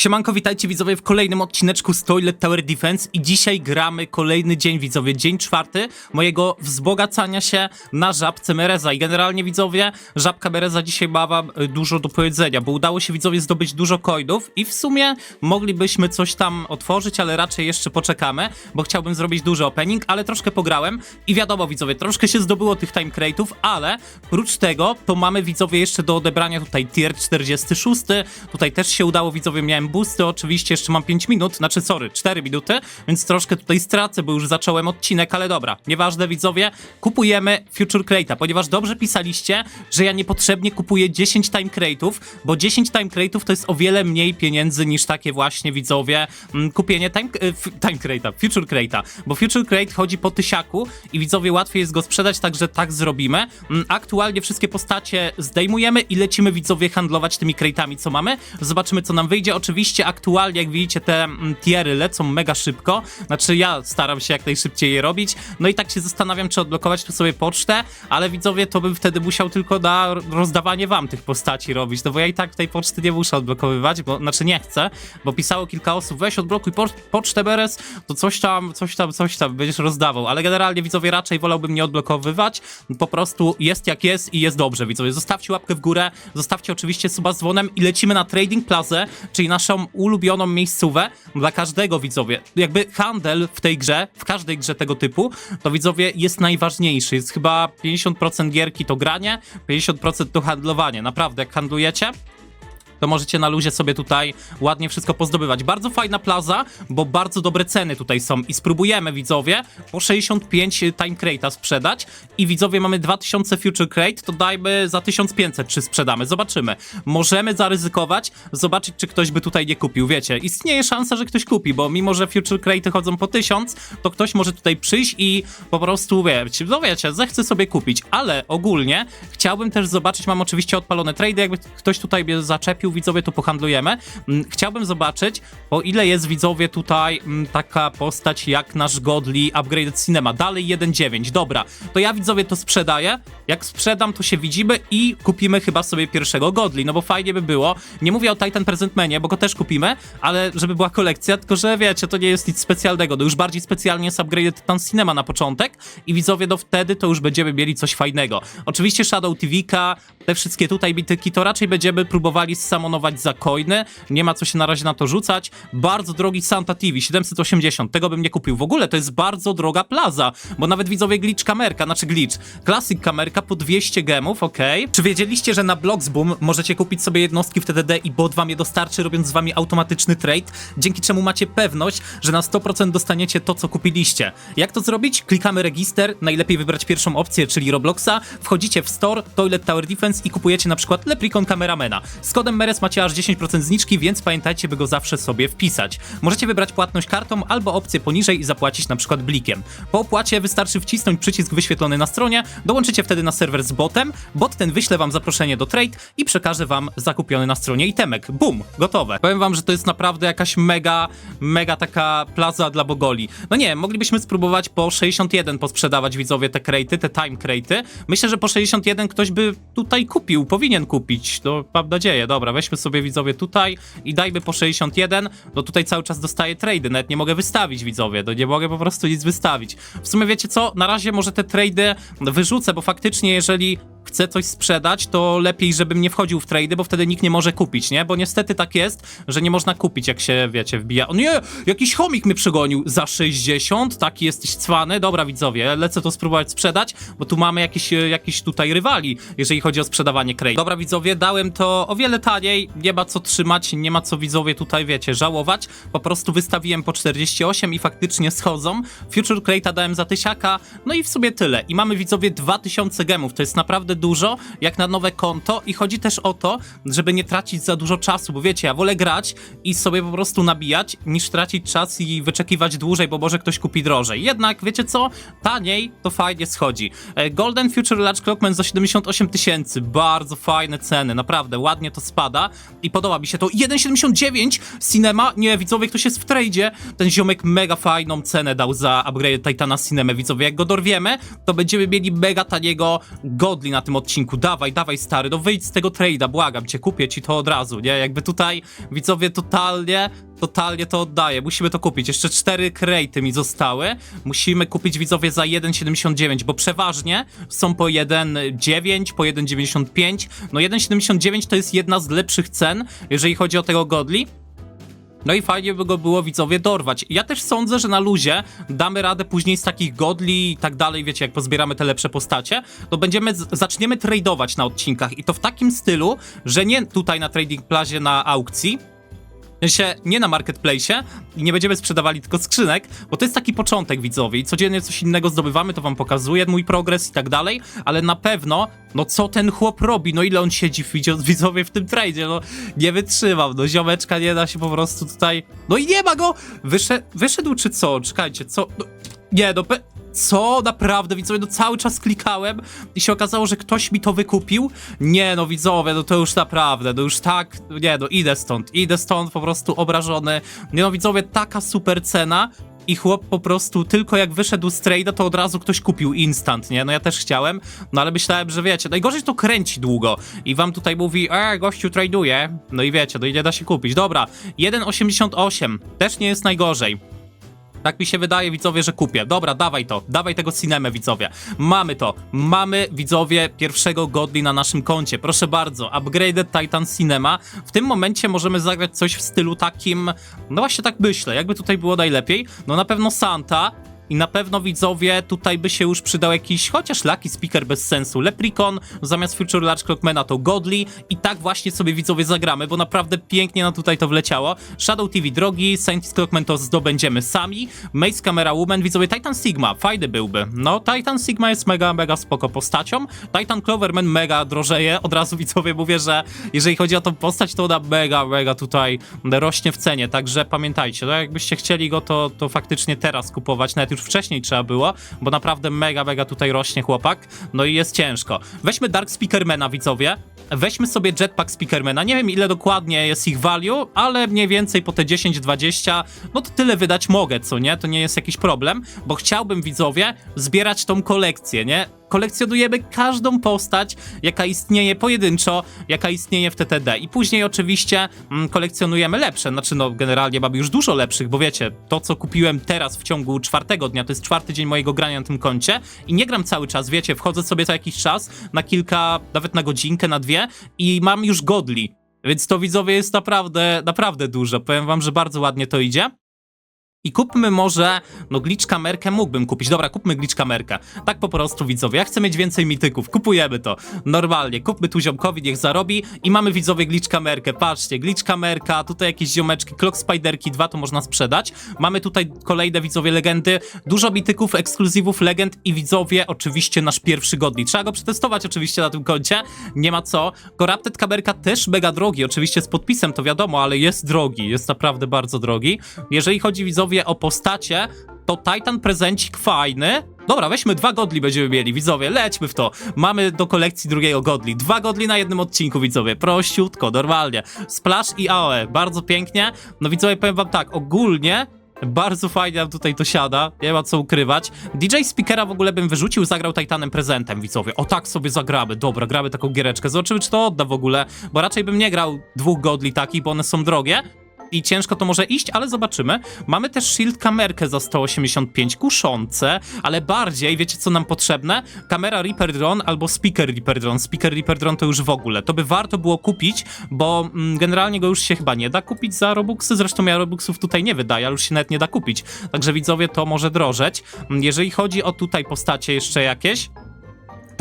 Siemanko, witajcie widzowie w kolejnym odcineczku z Toilet Tower Defense i dzisiaj gramy kolejny dzień widzowie, dzień czwarty mojego wzbogacania się na żabce Mereza. I generalnie widzowie, żabka Mereza dzisiaj ma wam y, dużo do powiedzenia, bo udało się widzowie zdobyć dużo coinów i w sumie moglibyśmy coś tam otworzyć, ale raczej jeszcze poczekamy, bo chciałbym zrobić duży opening, ale troszkę pograłem i wiadomo widzowie, troszkę się zdobyło tych time crate'ów, ale prócz tego to mamy widzowie jeszcze do odebrania tutaj tier 46, tutaj też się udało widzowie, miałem boosty, oczywiście jeszcze mam 5 minut, znaczy sorry, 4 minuty, więc troszkę tutaj stracę, bo już zacząłem odcinek, ale dobra, nieważne widzowie, kupujemy Future Crate'a, ponieważ dobrze pisaliście, że ja niepotrzebnie kupuję 10 time crate'ów, bo 10 time crate'ów to jest o wiele mniej pieniędzy niż takie właśnie widzowie mm, kupienie time, e, time crate'a, Future Crate'a, bo Future Crate chodzi po tysiaku i widzowie łatwiej jest go sprzedać, także tak zrobimy. Mm, Aktualnie wszystkie postacie zdejmujemy i lecimy widzowie handlować tymi crate'ami, co mamy. Zobaczymy, co nam wyjdzie. Oczywiście aktualnie, jak widzicie, te mm, tiery lecą mega szybko. Znaczy ja staram się jak najszybciej je robić. No i tak się zastanawiam, czy odblokować tu sobie pocztę, ale widzowie, to bym wtedy musiał tylko na rozdawanie wam tych postaci robić, no bo ja i tak tej poczty nie muszę odblokowywać, bo znaczy nie chcę, bo pisało kilka osób, weź odblokuj po, pocztę Beres, to coś tam, coś tam, coś tam będziesz rozdawał, ale generalnie widzowie raczej wolałbym nie odblokowywać, po prostu jest jak jest i jest dobrze, widzowie. Zostawcie łapkę w górę, zostawcie oczywiście suba z dzwonem i lecimy na Trading Plaza, czyli naszą ulubioną miejscówę dla każdego widzowie. Jakby handel w tej grze, w każdej grze tego typu, to widzowie jest najważniejszy. Jest chyba 50% gierki to granie, 50% to handlowanie. Naprawdę, jak handlujecie, to możecie na luzie sobie tutaj ładnie wszystko pozdobywać. Bardzo fajna plaza, bo bardzo dobre ceny tutaj są i spróbujemy widzowie po 65 time crate'a sprzedać i widzowie mamy 2000 future crate, to dajmy za 1500 czy sprzedamy, zobaczymy. Możemy zaryzykować, zobaczyć czy ktoś by tutaj nie kupił, wiecie, istnieje szansa, że ktoś kupi, bo mimo, że future crate chodzą po 1000, to ktoś może tutaj przyjść i po prostu, wiecie, no wiecie, zechce sobie kupić, ale ogólnie chciałbym też zobaczyć, mam oczywiście odpalone trade, jakby ktoś tutaj mnie zaczepił, widzowie, to pohandlujemy. Mm, Chciałbym zobaczyć, o ile jest widzowie tutaj mm, taka postać jak nasz Godly Upgraded Cinema. Dalej 1.9, dobra. To ja widzowie to sprzedaję. Jak sprzedam, to się widzimy i kupimy chyba sobie pierwszego Godly, no bo fajnie by było. Nie mówię o Titan Presentmanie, bo go też kupimy, ale żeby była kolekcja, tylko że wiecie, to nie jest nic specjalnego. To już bardziej specjalnie jest Upgraded Titan Cinema na początek i widzowie do wtedy to już będziemy mieli coś fajnego. Oczywiście Shadow TVK, te wszystkie tutaj bityki, to raczej będziemy próbowali samonować za coiny. Nie ma co się na razie na to rzucać. Bardzo drogi Santa TV, 780, tego bym nie kupił. W ogóle to jest bardzo droga plaza, bo nawet widzowie glitch kamerka, znaczy glitch, classic kamerka po 200 gemów, okej. Czy wiedzieliście, że na Bloxboom możecie kupić sobie jednostki w TDD i bot wam je dostarczy, robiąc z wami automatyczny trade, dzięki czemu macie pewność, że na 100% dostaniecie to, co kupiliście. Jak to zrobić? Klikamy register, najlepiej wybrać pierwszą opcję, czyli Robloxa, wchodzicie w store, Toilet Tower Defense i kupujecie na przykład Leprikon Cameramana. Z kodem MERES macie aż 10% zniżki, więc pamiętajcie, by go zawsze sobie wpisać. Możecie wybrać płatność kartą albo opcję poniżej i zapłacić na przykład blikiem. Po opłacie wystarczy wcisnąć przycisk wyświetlony na stronie, dołączycie wtedy na serwer z botem, bot ten wyśle wam zaproszenie do trade i przekaże wam zakupiony na stronie itemek. Bum, gotowe. Powiem wam, że to jest naprawdę jakaś mega, mega taka plaza dla bogoli. No nie, moglibyśmy spróbować po 61 posprzedawać widzowie te krejty, te time krejty. Myślę, że po 61 ktoś by tutaj kupił, powinien kupić, to mam nadzieję. Dobra, weźmy sobie widzowie tutaj i dajmy po 61, no tutaj cały czas dostaję trady, nawet nie mogę wystawić widzowie, no nie mogę po prostu nic wystawić. W sumie wiecie co, na razie może te trady wyrzucę, bo faktycznie jeżeli chcę coś sprzedać, to lepiej, żebym nie wchodził w trady, bo wtedy nikt nie może kupić, nie? Bo niestety tak jest, że nie można kupić, jak się, wiecie, wbija. O nie, jakiś chomik mnie przegonił za 60, taki jesteś cwany. Dobra, widzowie, lecę to spróbować sprzedać, bo tu mamy jakiś, e, jakiś tutaj rywali, jeżeli chodzi o sprzedawanie crate. Dobra, widzowie, dałem to o wiele taniej, nie ma co trzymać, nie ma co, widzowie, tutaj, wiecie, żałować. Po prostu wystawiłem po 48 i faktycznie schodzą. Future Crate'a dałem za tysiaka, no i w sumie tyle. I mamy, widzowie, 2000 gemów, to jest naprawdę dużo, jak na nowe konto i chodzi też o to, żeby nie tracić za dużo czasu, bo wiecie, ja wolę grać i sobie po prostu nabijać, niż tracić czas i wyczekiwać dłużej, bo może ktoś kupi drożej. Jednak, wiecie co? Taniej to fajnie schodzi. E, Golden Future Large Clockman za 78 tysięcy, bardzo fajne ceny, naprawdę, ładnie to spada. I podoba mi się to. 1,79 Cinema, nie, widzowie, ktoś jest w tradzie. Ten ziomek mega fajną cenę dał za upgrade Titana Cinema, widzowie. Jak go dorwiemy, to będziemy mieli mega taniego godli na tym odcinku. Dawaj, dawaj, stary, no wyjdź z tego trade'a, błagam cię, kupię ci to od razu, nie? Jakby tutaj, widzowie, totalnie, totalnie to oddaję. Musimy to kupić. Jeszcze cztery krejty mi zostały. Musimy kupić, widzowie, za 1,79, bo przeważnie są po 1,9, po 1,95. No 1,79 to jest jedna z lepszych cen, jeżeli chodzi o tego godli. No i fajnie by go było widzowie dorwać. Ja też sądzę, że na luzie damy radę później z takich godli i tak dalej, wiecie, jak pozbieramy te lepsze postacie, to będziemy, zaczniemy tradeować na odcinkach i to w takim stylu, że nie tutaj na Trading Plazie na aukcji, sensie nie na marketplace i nie będziemy sprzedawali tylko skrzynek, bo to jest taki początek widzowie i codziennie coś innego zdobywamy, to wam pokazuję mój progres i tak dalej, ale na pewno, no co ten chłop robi, no ile on siedzi w widzo- widzowie w tym tradzie, no nie wytrzymam, no ziomeczka nie da się po prostu tutaj, no i nie ma go, wyszedł czy co, czekajcie, co, no, nie no, pe- co? Naprawdę, widzowie, no cały czas klikałem i się okazało, że ktoś mi to wykupił? Nie, no widzowie, no to już naprawdę, no już tak, nie, no idę stąd, idę stąd po prostu obrażony. Nie no widzowie, taka super cena i chłop po prostu tylko jak wyszedł z trade'a, to od razu ktoś kupił instant, nie? No ja też chciałem, no ale myślałem, że wiecie, najgorzej to kręci długo i wam tutaj mówi, e, gościu traduje, no i wiecie, no i nie da się kupić. Dobra, 1,88, też nie jest najgorzej. Tak mi się wydaje, widzowie, że kupię. Dobra, dawaj to, dawaj tego cinemę, widzowie. Mamy to, mamy, widzowie, pierwszego godli na naszym koncie. Proszę bardzo, Upgraded Titan Cinema. W tym momencie możemy zagrać coś w stylu takim, no właśnie tak myślę, jakby tutaj było najlepiej. No na pewno Santa, i na pewno widzowie tutaj by się już przydał jakiś chociaż Lucky Speaker bez sensu. Leprikon zamiast Future Large Clockmana to Godly i tak właśnie sobie widzowie zagramy, bo naprawdę pięknie nam tutaj to wleciało. Shadow TV drogi, Scientist Clockman to zdobędziemy sami. Maze Camera Woman, widzowie Titan Sigma, fajny byłby. No Titan Sigma jest mega, mega spoko postacią. Titan Cloverman mega drożeje. Od razu widzowie mówię, że jeżeli chodzi o tą postać, to ona mega, mega tutaj rośnie w cenie, także pamiętajcie, no jakbyście chcieli go, to, to faktycznie teraz kupować, nawet już wcześniej trzeba było, bo naprawdę mega, mega tutaj rośnie chłopak, no i jest ciężko. Weźmy Dark Speakermana, widzowie, weźmy sobie Jetpack Speakermana, nie wiem ile dokładnie jest ich value, ale mniej więcej po te 10-20, no to tyle wydać mogę, co nie? To nie jest jakiś problem, bo chciałbym, widzowie, zbierać tą kolekcję, nie? Kolekcjonujemy każdą postać, jaka istnieje pojedynczo, jaka istnieje w TTD. I później oczywiście mm, kolekcjonujemy lepsze. Znaczy, no, generalnie mamy już dużo lepszych, bo wiecie, to co kupiłem teraz w ciągu czwartego dnia, to jest czwarty dzień mojego grania na tym koncie i nie gram cały czas, wiecie, wchodzę sobie co jakiś czas na kilka, nawet na godzinkę, na dwie i mam już godli. Więc to widzowie jest naprawdę, naprawdę dużo. Powiem wam, że bardzo ładnie to idzie. I kupmy może, no glitch kamerkę mógłbym kupić. Dobra, kupmy glitch kamerkę. Tak po prostu widzowie, ja chcę mieć więcej mityków, kupujemy to. Normalnie, kupmy tu ziomkowi, niech zarobi i mamy widzowie glitch kamerkę. Patrzcie, glitch kamerka, tutaj jakieś ziomeczki, clock spiderki 2 to można sprzedać. Mamy tutaj kolejne widzowie legendy, dużo mityków, ekskluzywów, legend i widzowie, oczywiście nasz pierwszy godli. Trzeba go przetestować oczywiście na tym koncie, nie ma co. Corrupted kamerka też mega drogi, oczywiście z podpisem to wiadomo, ale jest drogi, jest naprawdę bardzo drogi. Jeżeli chodzi widzowie o postacie, to Titan prezencik fajny. Dobra, weźmy dwa godli będziemy mieli, widzowie, lećmy w to. Mamy do kolekcji drugiego godli. Dwa godli na jednym odcinku, widzowie. Prościutko, normalnie. Splash i AOE, bardzo pięknie. No widzowie, powiem wam tak, ogólnie bardzo fajnie nam tutaj to siada, nie ma co ukrywać. DJ Speakera w ogóle bym wyrzucił, zagrał Titanem prezentem, widzowie. O tak sobie zagramy, dobra, gramy taką giereczkę. Zobaczymy, czy to odda w ogóle, bo raczej bym nie grał dwóch godli takich, bo one są drogie. I ciężko to może iść, ale zobaczymy. Mamy też shield kamerkę za 185, kuszące, ale bardziej, wiecie co nam potrzebne? Kamera Reaper Drone albo Speaker Reaper Drone. Speaker Reaper Drone to już w ogóle. To by warto było kupić, bo mm, generalnie go już się chyba nie da kupić za Robuxy. Zresztą ja Robuxów tutaj nie wydaję, ale już się nawet nie da kupić. Także widzowie, to może drożeć. Mm, Jeżeli chodzi o tutaj postacie jeszcze jakieś,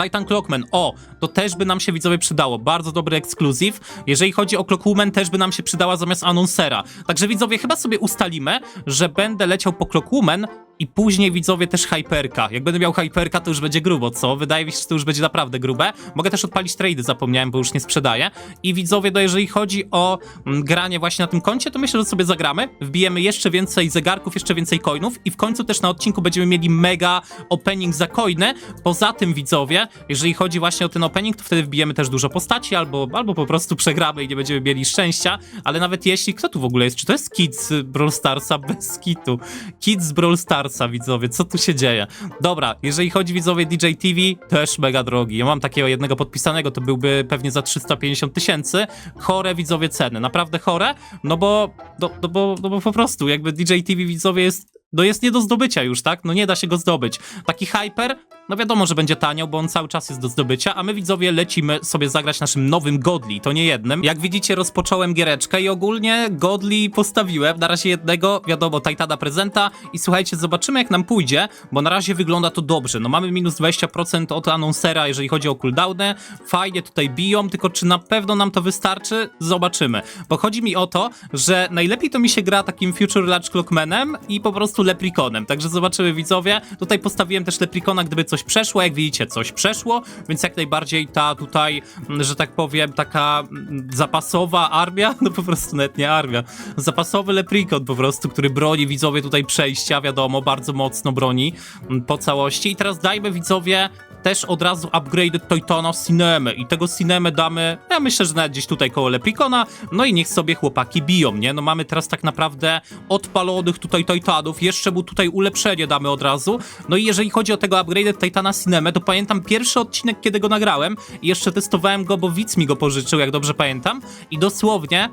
Titan Clockman, o, to też by nam się widzowie przydało. Bardzo dobry ekskluzyw. Jeżeli chodzi o Clockwoman, też by nam się przydała zamiast Annonsera. Także widzowie, chyba sobie ustalimy, że będę leciał po Clockwoman, i później widzowie też hyperka. Jak będę miał hyperka, to już będzie grubo, co? Wydaje mi się, że to już będzie naprawdę grube. Mogę też odpalić trady, zapomniałem, bo już nie sprzedaję. I widzowie, no jeżeli chodzi o mm, granie właśnie na tym koncie, to myślę, że sobie zagramy. Wbijemy jeszcze więcej zegarków, jeszcze więcej coinów i w końcu też na odcinku będziemy mieli mega opening za coiny. Poza tym widzowie, jeżeli chodzi właśnie o ten opening, to wtedy wbijemy też dużo postaci albo, albo po prostu przegramy i nie będziemy mieli szczęścia. Ale nawet jeśli, kto tu w ogóle jest? Czy to jest Kids Brawl Starsa? Bez kitu. Kids z Brawl Starsa, widzowie, co tu się dzieje? Dobra, jeżeli chodzi widzowie DJ TV, też mega drogi. Ja mam takiego jednego podpisanego, to byłby pewnie za 350 tysięcy. Chore widzowie ceny, naprawdę chore, no bo, no, no bo, no bo po prostu jakby DJ TV widzowie jest no jest nie do zdobycia już, tak? No nie da się go zdobyć. Taki hyper, no wiadomo, że będzie tanio, bo on cały czas jest do zdobycia, a my widzowie lecimy sobie zagrać naszym nowym Godli, to nie jednym. Jak widzicie, rozpocząłem giereczkę i ogólnie Godli postawiłem, na razie jednego, wiadomo, Titana prezenta i słuchajcie, zobaczymy jak nam pójdzie, bo na razie wygląda to dobrze. No mamy minus 20% od annonsera, jeżeli chodzi o cooldowny, fajnie tutaj biją, tylko czy na pewno nam to wystarczy? Zobaczymy. Bo chodzi mi o to, że najlepiej to mi się gra takim Future Large Clockmanem i po prostu Leprikonem, także zobaczymy widzowie. Tutaj postawiłem też Leprikona, gdyby coś przeszło, jak widzicie, coś przeszło, więc jak najbardziej ta tutaj, mm, że tak powiem, taka mm, zapasowa armia, no po prostu nawet nie armia, zapasowy Leprikon po prostu, który broni widzowie tutaj przejścia, wiadomo, bardzo mocno broni mm, po całości. I teraz dajmy widzowie też od razu upgrade Titana Cinemy i tego Cinemy damy, ja myślę, że nawet gdzieś tutaj koło Leprikona, no i niech sobie chłopaki biją, nie? No mamy teraz tak naprawdę odpalonych tutaj Titanów, jeszcze mu tutaj ulepszenie damy od razu, no i jeżeli chodzi o tego upgrade Titana Cinemy, to pamiętam pierwszy odcinek, kiedy go nagrałem. I jeszcze testowałem go, bo widz mi go pożyczył, jak dobrze pamiętam. I dosłownie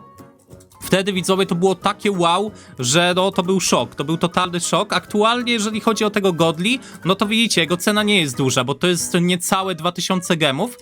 Wtedy widzowie to było takie wow, że no to był szok, to był totalny szok. Aktualnie jeżeli chodzi o tego Godli, no to widzicie, jego cena nie jest duża, bo to jest niecałe 2000 gemów.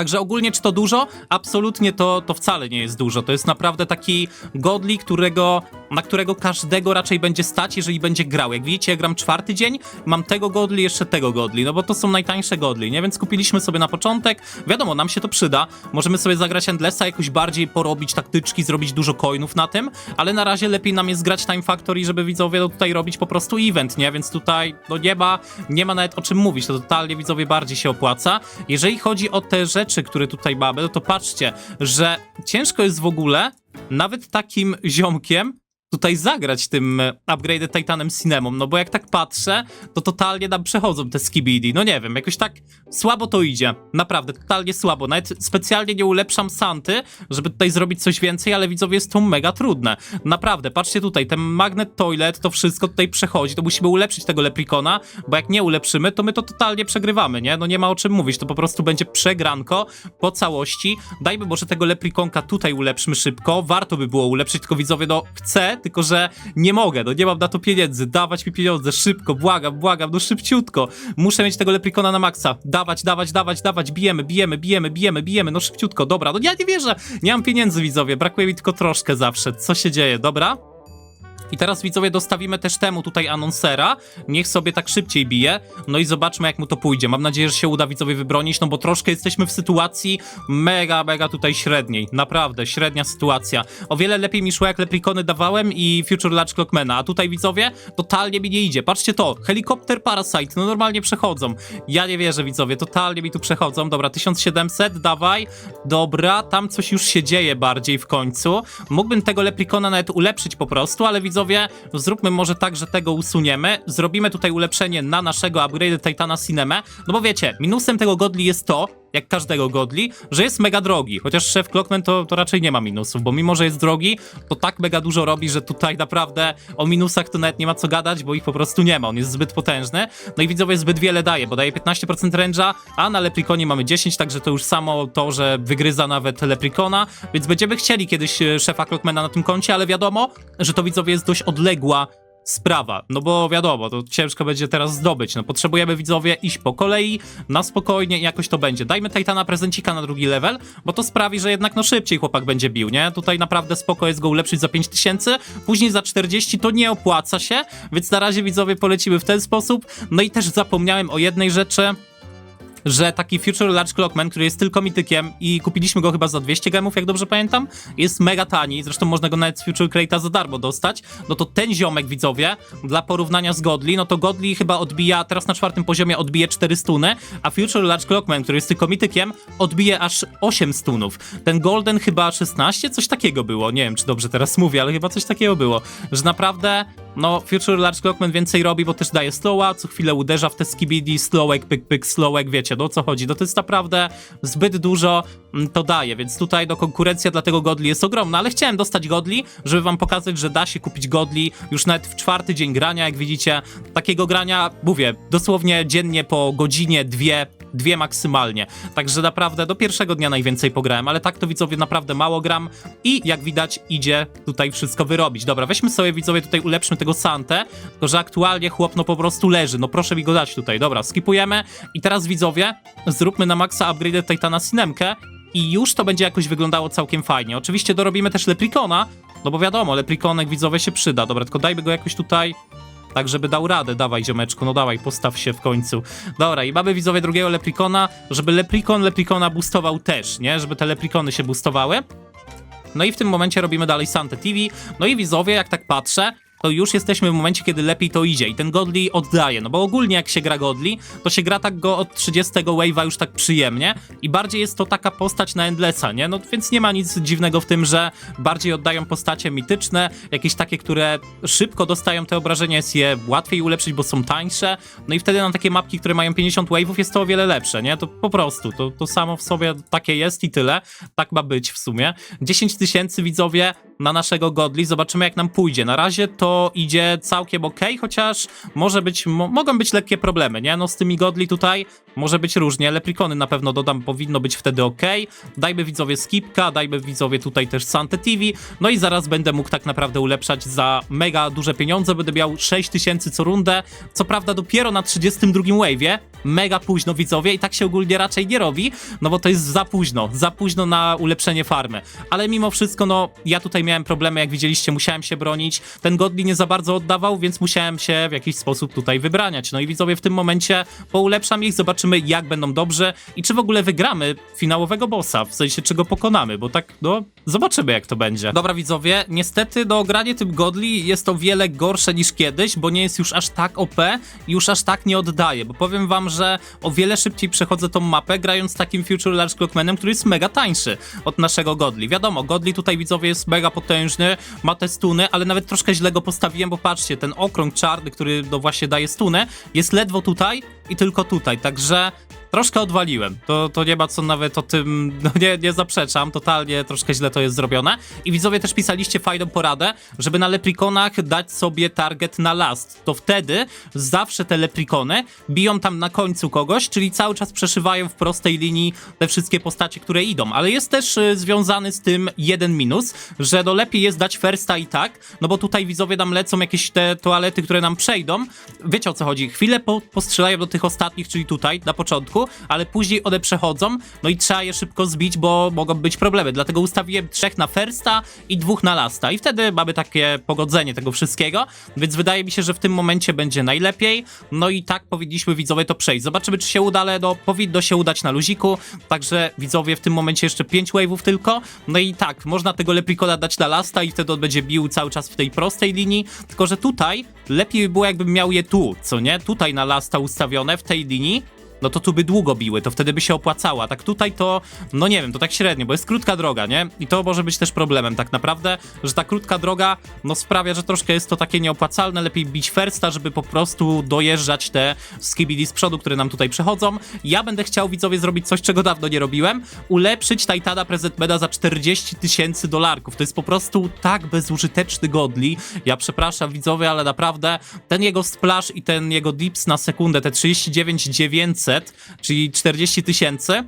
Także ogólnie czy to dużo? Absolutnie to, to wcale nie jest dużo. To jest naprawdę taki godli, którego, na którego każdego raczej będzie stać, jeżeli będzie grał. Jak widzicie, ja gram czwarty dzień, mam tego godli, jeszcze tego godli, no bo to są najtańsze godli, nie? Więc kupiliśmy sobie na początek. Wiadomo, nam się to przyda. Możemy sobie zagrać Endlessa, jakoś bardziej porobić taktyczki, zrobić dużo coinów na tym, ale na razie lepiej nam jest grać Time Factory, żeby widzowie tutaj robić po prostu event, nie? Więc tutaj no nie ma, nie ma nawet o czym mówić, to totalnie widzowie bardziej się opłaca. Jeżeli chodzi o te rzeczy, które tutaj mamy, no to patrzcie, że ciężko jest w ogóle nawet takim ziomkiem tutaj zagrać tym e, upgrade Titanem Cinemą, no bo jak tak patrzę, to totalnie nam przechodzą te skibidi, no nie wiem, jakoś tak słabo to idzie, naprawdę, totalnie słabo, nawet specjalnie nie ulepszam Santy, żeby tutaj zrobić coś więcej, ale widzowie jest to mega trudne, naprawdę, patrzcie tutaj, ten Magnet Toilet, to wszystko tutaj przechodzi, to musimy ulepszyć tego Leprikona, bo jak nie ulepszymy, to my to totalnie przegrywamy, nie, no nie ma o czym mówić, to po prostu będzie przegranko po całości, dajmy może tego Leprikonka tutaj ulepszmy szybko, warto by było ulepszyć, tylko widzowie, no chcę, tylko że nie mogę, no nie mam na to pieniędzy, dawać mi pieniądze, szybko, błagam, błagam, no szybciutko, muszę mieć tego Leprikona na maksa, dawać, dawać, dawać, dawać, bijemy, bijemy, bijemy, bijemy, bijemy, no szybciutko, dobra, no ja nie wierzę, nie mam pieniędzy widzowie, brakuje mi tylko troszkę zawsze, co się dzieje, dobra? I teraz widzowie dostawimy też temu tutaj anonsera. Niech sobie tak szybciej bije. No i zobaczmy jak mu to pójdzie. Mam nadzieję, że się uda widzowie wybronić, no bo troszkę jesteśmy w sytuacji mega, mega tutaj średniej. Naprawdę, średnia sytuacja. O wiele lepiej mi szło jak Leprikony dawałem i Future Large Clockmana. A tutaj widzowie, totalnie mi nie idzie. Patrzcie to, helikopter Parasite, no normalnie przechodzą. Ja nie wierzę widzowie, totalnie mi tu przechodzą. Dobra, 1700, dawaj. Dobra, tam coś już się dzieje bardziej w końcu. Mógłbym tego Leprikona nawet ulepszyć po prostu, ale widzowie widzowie, zróbmy może tak, że tego usuniemy. Zrobimy tutaj ulepszenie na naszego upgrade Titana Cinema. No bo wiecie, minusem tego godli jest to, jak każdego godli, że jest mega drogi. Chociaż szef Clockman to, to raczej nie ma minusów, bo mimo, że jest drogi, to tak mega dużo robi, że tutaj naprawdę o minusach to nawet nie ma co gadać, bo ich po prostu nie ma. On jest zbyt potężny. No i widzowie zbyt wiele daje, bo daje 15% range'a, a na Leprikonie mamy 10, także to już samo to, że wygryza nawet Leprikona, więc będziemy chcieli kiedyś e, szefa Clockmana na tym koncie, ale wiadomo, że to widzowie jest dość odległa sprawa, no bo wiadomo, to ciężko będzie teraz zdobyć, no potrzebujemy widzowie iść po kolei, na spokojnie i jakoś to będzie. Dajmy Titana prezencika na drugi level, bo to sprawi, że jednak no szybciej chłopak będzie bił, nie? Tutaj naprawdę spoko jest go ulepszyć za 5000, później za 40 to nie opłaca się, więc na razie widzowie polecimy w ten sposób. No i też zapomniałem o jednej rzeczy, że taki Future Large Clockman, który jest tylko mitykiem i kupiliśmy go chyba za 200 gemów, jak dobrze pamiętam, jest mega tani, zresztą można go nawet z Future Crate'a za darmo dostać, no to ten ziomek, widzowie, dla porównania z Godly, no to Godly chyba odbija, teraz na czwartym poziomie odbije 4 stuny, a Future Large Clockman, który jest tylko mitykiem, odbije aż 8 stunów. Ten Golden chyba 16, coś takiego było, nie wiem czy dobrze teraz mówię, ale chyba coś takiego było, że naprawdę no, Future Large Clockman więcej robi, bo też daje slowa, co chwilę uderza w te skibidi, slowek, pyk, pyk, slowek, wiecie, no o co chodzi. No to jest naprawdę zbyt dużo mm, to daje, więc tutaj no, konkurencja dla tego Godli jest ogromna, ale chciałem dostać Godli, żeby wam pokazać, że da się kupić Godli już nawet w czwarty dzień grania, jak widzicie. Takiego grania, mówię, dosłownie dziennie po godzinie, dwie, dwie maksymalnie. Także naprawdę do pierwszego dnia najwięcej pograłem, ale tak to widzowie naprawdę mało gram i jak widać idzie tutaj wszystko wyrobić. Dobra, weźmy sobie widzowie tutaj ulepszmy tego Santę, tylko że aktualnie chłop no po prostu leży, no proszę mi go dać tutaj. Dobra, skipujemy i teraz widzowie zróbmy na maksa upgrade Titana Sinemkę i już to będzie jakoś wyglądało całkiem fajnie. Oczywiście dorobimy też Leprikona, no bo wiadomo, Leprikonek widzowie się przyda. Dobra, tylko dajmy go jakoś tutaj tak, żeby dał radę. Dawaj, ziomeczku, no dawaj, postaw się w końcu. Dobra, i mamy widzowie drugiego Leprikona, żeby Leprikon Leprikona boostował też, nie? Żeby te Leprikony się boostowały. No i w tym momencie robimy dalej Sante TV. No i widzowie, jak tak patrzę, to już jesteśmy w momencie, kiedy lepiej to idzie i ten Godly oddaje, no bo ogólnie jak się gra Godly, to się gra tak go od 30 wave'a już tak przyjemnie i bardziej jest to taka postać na Endlessa, nie? No więc nie ma nic dziwnego w tym, że bardziej oddają postacie mityczne, jakieś takie, które szybko dostają te obrażenia, jest je łatwiej ulepszyć, bo są tańsze, no i wtedy na takie mapki, które mają 50 wave'ów jest to o wiele lepsze, nie? To po prostu, to, to samo w sobie takie jest i tyle, tak ma być w sumie. 10 tysięcy widzowie na naszego Godly, zobaczymy jak nam pójdzie. Na razie to idzie całkiem ok, chociaż może być, mo mogą być lekkie problemy, nie? No z tymi Godly tutaj może być różnie. Leprikony na pewno dodam, powinno być wtedy ok. Dajmy widzowie skipka, dajmy widzowie tutaj też Sante TV, no i zaraz będę mógł tak naprawdę ulepszać za mega duże pieniądze, będę miał 6000 co rundę, co prawda dopiero na 32 wave'ie, mega późno widzowie i tak się ogólnie raczej nie robi, no bo to jest za późno, za późno na ulepszenie farmy. Ale mimo wszystko, no ja tutaj miałem problemy, jak widzieliście, musiałem się bronić. Ten Nie za bardzo oddawał, więc musiałem się w jakiś sposób tutaj wybraniać. No i widzowie w tym momencie poulepszam ich, zobaczymy jak będą dobrze i czy w ogóle wygramy finałowego bossa, w sensie czy go pokonamy, bo tak, no zobaczymy jak to będzie. Dobra widzowie, niestety do granie tym Godly jest o wiele gorsze niż kiedyś, bo nie jest już aż tak OP i już aż tak nie oddaje, bo powiem wam, że o wiele szybciej przechodzę tą mapę grając takim Future Large Clockmanem, który jest mega tańszy od naszego Godly. Wiadomo, Godly tutaj widzowie jest mega potężny, ma te stuny, ale nawet troszkę źle go postawiłem, bo patrzcie, ten okrąg czarny, który no właśnie daje stunę, jest ledwo tutaj i tylko tutaj, także troszkę odwaliłem. To, to nie ma co nawet o tym, no nie, nie zaprzeczam, totalnie troszkę źle to jest zrobione. I widzowie też pisaliście fajną poradę, żeby na leprikonach dać sobie target na last. To wtedy zawsze te leprikony biją tam na końcu kogoś, czyli cały czas przeszywają w prostej linii te wszystkie postacie, które idą. Ale jest też y, związany z tym jeden minus, że no lepiej jest dać firsta i tak, no bo tutaj widzowie nam lecą jakieś te toalety, które nam przejdą. Wiecie o co chodzi? Chwilę po, postrzelają do tych ostatnich, czyli tutaj, na początku, ale później one przechodzą, no i trzeba je szybko zbić, bo mogą być problemy. Dlatego ustawiłem trzech na firsta i dwóch na lasta i wtedy mamy takie pogodzenie tego wszystkiego, więc wydaje mi się, że w tym momencie będzie najlepiej. No i tak powinniśmy widzowie to przejść. Zobaczymy, czy się uda, ale no, powinno się udać na luziku, także widzowie w tym momencie jeszcze 5 wave'ów tylko. No i tak, można tego leprikona dać na lasta i wtedy on będzie bił cały czas w tej prostej linii, tylko że tutaj lepiej by było jakbym miał je tu, co nie? Tutaj na lasta ustawione w tej linii, no to tu by długo biły, to wtedy by się opłacała. Tak tutaj to, no nie wiem, to tak średnio, bo jest krótka droga, nie? I to może być też problemem tak naprawdę, że ta krótka droga, no sprawia, że troszkę jest to takie nieopłacalne, lepiej bić firsta, żeby po prostu dojeżdżać te skibidi z przodu, które nam tutaj przechodzą. Ja będę chciał widzowie zrobić coś, czego dawno nie robiłem, ulepszyć Titana Present Meda za 40 tysięcy dolarków. To jest po prostu tak bezużyteczny godli. Ja przepraszam widzowie, ale naprawdę ten jego splash i ten jego dips na sekundę, te 39 900 czyli 40 tysięcy,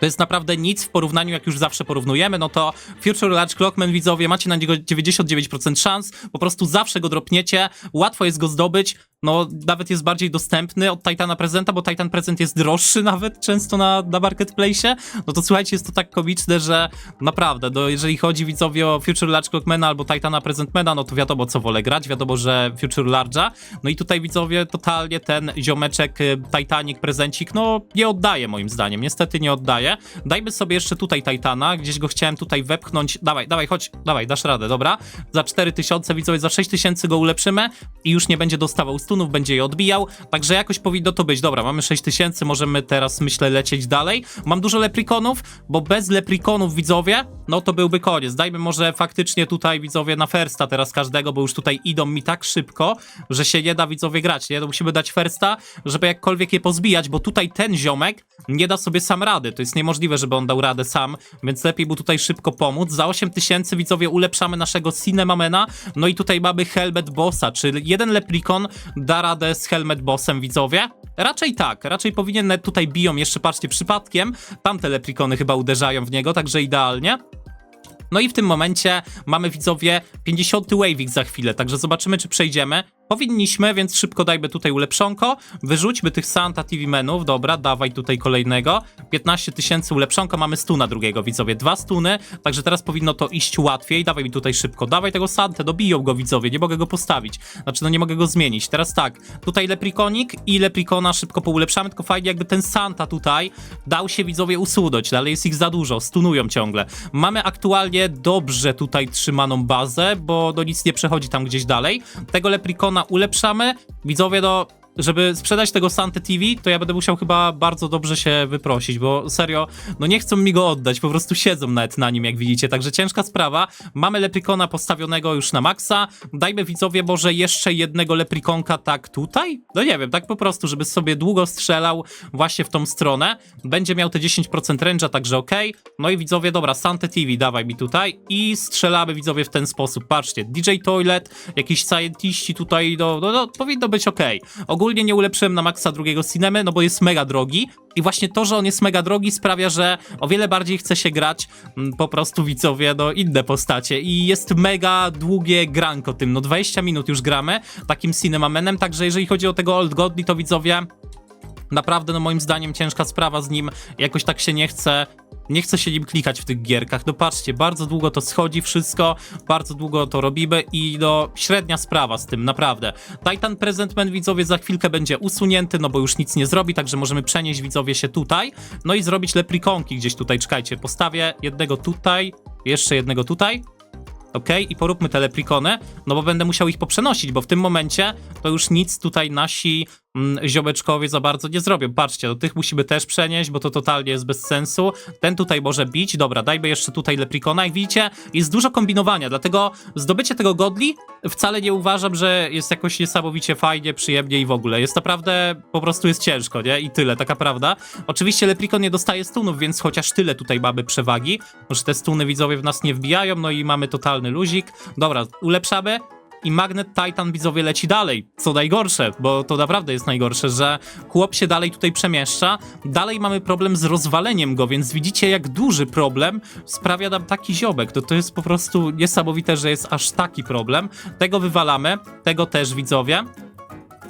To jest naprawdę nic w porównaniu, jak już zawsze porównujemy, no to Future Large Clockman, widzowie, macie na niego 99% szans, po prostu zawsze go dropniecie, łatwo jest go zdobyć, no nawet jest bardziej dostępny od Titana Prezenta, bo Titan Prezent jest droższy nawet często na, na Marketplace, no to słuchajcie, jest to tak komiczne, że naprawdę, no jeżeli chodzi widzowie o Future Large Clockmana albo Titana Presentmana, no to wiadomo co wolę grać, wiadomo, że Future Large'a, no i tutaj widzowie totalnie ten ziomeczek y, Titanic Prezencik, no nie oddaje moim zdaniem, niestety nie oddaje. Dajmy sobie jeszcze tutaj Titana, gdzieś go chciałem tutaj wepchnąć, dawaj, dawaj, chodź, dawaj, dasz radę, dobra? Za 4000 widzowie, za 6000 go ulepszymy i już nie będzie dostawał stunów, będzie je odbijał, także jakoś powinno to być. Dobra, mamy 6000, możemy teraz, myślę, lecieć dalej. Mam dużo leprikonów, bo bez leprikonów, widzowie, no to byłby koniec. Dajmy może faktycznie tutaj, widzowie, na firsta teraz każdego, bo już tutaj idą mi tak szybko, że się nie da, widzowie, grać, nie? To musimy dać firsta, żeby jakkolwiek je pozbijać, bo tutaj ten ziomek nie da sobie sam rady. To jest niemożliwe, żeby on dał radę sam, więc lepiej mu tutaj szybko pomóc. Za 8000, widzowie, ulepszamy naszego Cinemamena, no i tutaj mamy Helmet Bossa, czyli jeden leprikon da radę z Helmet Bossem, widzowie? Raczej tak, raczej powinien tutaj biją jeszcze, patrzcie, przypadkiem, tamte leprikony chyba uderzają w niego, także idealnie. No i w tym momencie mamy widzowie 50 Wavik za chwilę, także zobaczymy czy przejdziemy. Powinniśmy, więc szybko dajmy tutaj ulepszonko, wyrzućmy tych Santa TV menów, dobra, dawaj tutaj kolejnego. 15 tysięcy ulepszonko, mamy stuna drugiego, widzowie, dwa stuny, także teraz powinno to iść łatwiej, dawaj mi tutaj szybko, dawaj tego Santę, dobiją go widzowie, nie mogę go postawić, znaczy no nie mogę go zmienić. Teraz tak, tutaj Leprikonik i Leprikona szybko poulepszamy, tylko fajnie jakby ten Santa tutaj dał się widzowie usunąć, ale jest ich za dużo, stunują ciągle. Mamy aktualnie dobrze tutaj trzymaną bazę, bo do nic nie przechodzi tam gdzieś dalej. Tego Leprikona ulepszamy. Widzowie, no, żeby sprzedać tego Sante TV, to ja będę musiał chyba bardzo dobrze się wyprosić, bo serio, no nie chcą mi go oddać, po prostu siedzą nawet na nim, jak widzicie, także ciężka sprawa. Mamy Leprikona postawionego już na maksa, dajmy widzowie może jeszcze jednego Leprikonka tak tutaj? No nie wiem, tak po prostu, żeby sobie długo strzelał właśnie w tą stronę. Będzie miał te 10% range'a, także okej. No i widzowie, dobra, Sante TV dawaj mi tutaj i strzelamy widzowie w ten sposób. Patrzcie, DJ Toilet, jakiś scientiści tutaj, no, no, no powinno być okej. Ogólnie nie ulepszyłem na maksa drugiego Cinemy, no bo jest mega drogi. I właśnie to, że on jest mega drogi sprawia, że o wiele bardziej chce się grać mm, po prostu widzowie, no inne postacie. I jest mega długie granko tym, no 20 minut już gramy takim Cinemamenem, także jeżeli chodzi o tego Old Godly, to widzowie naprawdę, no moim zdaniem ciężka sprawa z nim, jakoś tak się nie chce, nie chce się nim klikać w tych gierkach. No patrzcie, bardzo długo to schodzi wszystko, bardzo długo to robimy i no średnia sprawa z tym, naprawdę. Titan Presentman widzowie za chwilkę będzie usunięty, no bo już nic nie zrobi, także możemy przenieść widzowie się tutaj, no i zrobić leprikonki gdzieś tutaj, czekajcie, postawię jednego tutaj, jeszcze jednego tutaj, ok? I poróbmy te leprikony, no bo będę musiał ich poprzenosić, bo w tym momencie to już nic tutaj nasi ziomeczkowie za bardzo nie zrobią. Patrzcie, do tych musimy też przenieść, bo to totalnie jest bez sensu. Ten tutaj może bić, dobra, dajmy jeszcze tutaj leprikona. Jak widzicie, jest dużo kombinowania, dlatego zdobycie tego godli wcale nie uważam, że jest jakoś niesamowicie fajnie, przyjemnie i w ogóle. Jest naprawdę, po prostu jest ciężko, nie? I tyle, taka prawda. Oczywiście leprikon nie dostaje stunów, więc chociaż tyle tutaj mamy przewagi, że te stuny widzowie w nas nie wbijają, no i mamy totalny luzik. Dobra, ulepszamy. I Magnet Titan widzowie leci dalej, co najgorsze, bo to naprawdę jest najgorsze, że chłop się dalej tutaj przemieszcza. Dalej mamy problem z rozwaleniem go, więc widzicie jak duży problem sprawia nam taki ziobek. To, to jest po prostu niesamowite, że jest aż taki problem. Tego wywalamy, tego też widzowie.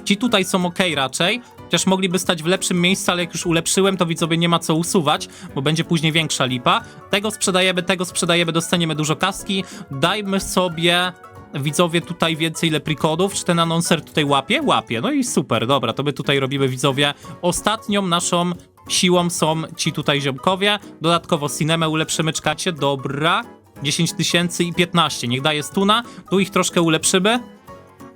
Ci tutaj są ok raczej, chociaż mogliby stać w lepszym miejscu, ale jak już ulepszyłem, to widzowie nie ma co usuwać, bo będzie później większa lipa. Tego sprzedajemy, tego sprzedajemy, dostaniemy dużo kaski. Dajmy sobie widzowie tutaj więcej leprikodów. Czy ten anonser tutaj łapie? Łapie. No i super, dobra, to my tutaj robimy widzowie. Ostatnią naszą siłą są ci tutaj ziomkowie. Dodatkowo Cinemę ulepszymy, czekacie, dobra. 10 tysięcy i 15, niech daje stuna. Tu ich troszkę ulepszymy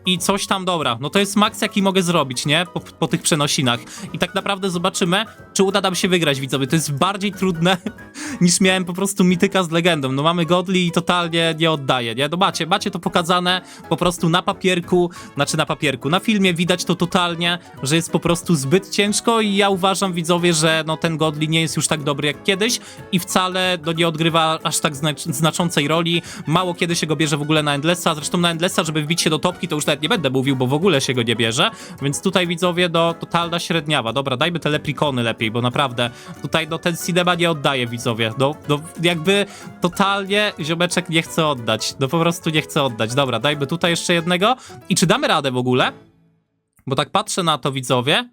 i coś tam, dobra, no to jest maks jaki mogę zrobić, nie? Po, po tych przenosinach. I tak naprawdę zobaczymy, czy uda nam się wygrać, widzowie. To jest bardziej trudne niż miałem po prostu mityka z legendą. No mamy Godli i totalnie nie oddaje, nie? No macie, macie to pokazane po prostu na papierku, znaczy na papierku, na filmie widać to totalnie, że jest po prostu zbyt ciężko i ja uważam, widzowie, że no ten Godli nie jest już tak dobry jak kiedyś i wcale no nie odgrywa aż tak znac znaczącej roli. Mało kiedy się go bierze w ogóle na Endlessa, zresztą na Endlessa, żeby wbić się do topki, to już nie będę mówił, bo w ogóle się go nie bierze, więc tutaj widzowie, no, totalna średniawa. Dobra, dajmy te leprikony lepiej, bo naprawdę tutaj, no, ten cinema nie oddaje widzowie. No, no, jakby totalnie ziomeczek nie chce oddać. No, po prostu nie chce oddać. Dobra, dajmy tutaj jeszcze jednego. I czy damy radę w ogóle? Bo tak patrzę na to, widzowie.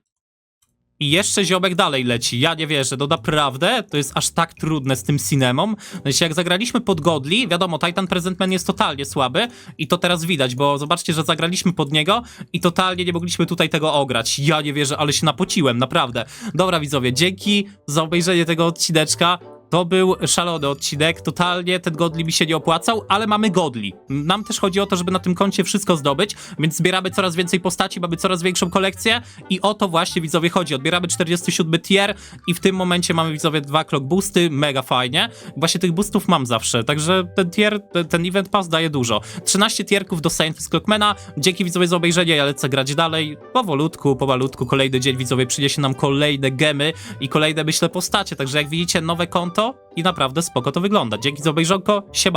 I jeszcze ziomek dalej leci. Ja nie wierzę, no naprawdę, to jest aż tak trudne z tym cinemą. Znaczy, jak zagraliśmy pod Godli, wiadomo, Titan Presentman jest totalnie słaby i to teraz widać, bo zobaczcie, że zagraliśmy pod niego i totalnie nie mogliśmy tutaj tego ograć. Ja nie wierzę, ale się napociłem, naprawdę. Dobra, widzowie, dzięki za obejrzenie tego odcineczka. To był szalony odcinek, totalnie ten Godli mi się nie opłacał, ale mamy Godli. Nam też chodzi o to, żeby na tym koncie wszystko zdobyć, więc zbieramy coraz więcej postaci, mamy coraz większą kolekcję i o to właśnie widzowie chodzi. Odbieramy 47 tier i w tym momencie mamy widzowie dwa clock boosty, mega fajnie. Właśnie tych boostów mam zawsze, także ten tier, ten, event pass daje dużo. 13 tierków do Saint z Clockmana, dzięki widzowie za obejrzenie, ja lecę grać dalej, powolutku, pomalutku, kolejny dzień widzowie przyniesie nam kolejne gemy i kolejne myślę postacie, także jak widzicie nowe konto i naprawdę spoko to wygląda. Dzięki za obejrzonko, siema!